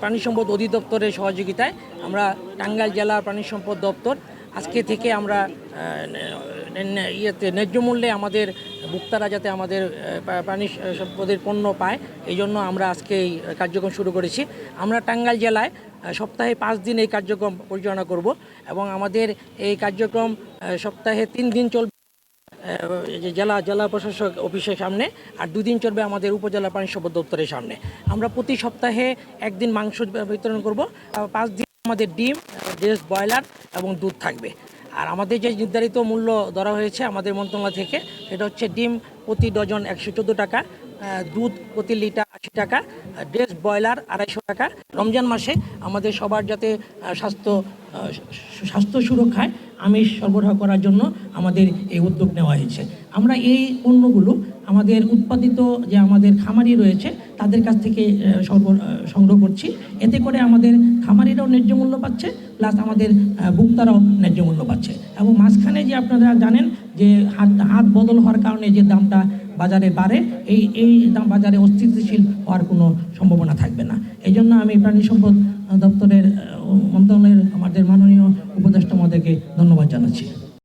প্রাণী সম্পদ অধিদপ্তরের সহযোগিতায় আমরা টাঙ্গাইল জেলার প্রাণী সম্পদ দপ্তর, আজকে থেকে আমরা ইয়েতে, ন্যায্য মূল্যে আমাদের ভোক্তারা যাতে আমাদের প্রাণী সম্পদের পণ্য পায়, এই জন্য আমরা আজকে এই কার্যক্রম শুরু করেছি। আমরা টাঙ্গাইল জেলায় সপ্তাহে পাঁচ দিন এই কার্যক্রম পরিচালনা করব এবং আমাদের এই কার্যক্রম সপ্তাহে তিন দিন চলবে। জেলা জেলা প্রশাসক অফিসের সামনে আর দুদিন চলবে আমাদের উপজেলা প্রাণী সম্পদ দপ্তরের সামনে। আমরা প্রতি সপ্তাহে একদিন মাংস বিতরণ করব। পাঁচ দিন আমাদের ডিম ড্রেস ব্রয়লার এবং দুধ থাকবে। আর আমাদের যে নির্ধারিত মূল্য ধরা হয়েছে আমাদের মন্ত্রণালয় থেকে, সেটা হচ্ছে ডিম প্রতি ডজন একশো চোদ্দ টাকা দুধ প্রতি লিটার আশি টাকা ড্রেস ব্রয়লার আড়াইশো টাকা। রমজান মাসে আমাদের সবার যাতে স্বাস্থ্য স্বাস্থ্য সুরক্ষায় আমিষ সরবরাহ করার জন্য আমাদের এই উদ্যোগ নেওয়া হয়েছে। আমরা এই পণ্যগুলো আমাদের উৎপাদিত যে আমাদের খামারি রয়েছে, তাদের কাছ থেকে সংগ্রহ করছি। এতে করে আমাদের খামারিরাও ন্যায্য মূল্য পাচ্ছে, প্লাস আমাদের ভোক্তারাও ন্যায্য মূল্য পাচ্ছে। এবং মাঝখানে যে আপনারা জানেন যে হাত হাত বদল হওয়ার কারণে যে দামটা বাজারে বাড়ে, এই এই দাম বাজারে অস্তিত্বশীল হওয়ার কোনো সম্ভাবনা থাকবে না। এই জন্য আমি প্রাণী সম্পদ দপ্তরের মন্ত্রণালয়ের, আমাদের মাননীয় উপদেষ্টা ধন্যবাদ জানাচ্ছি।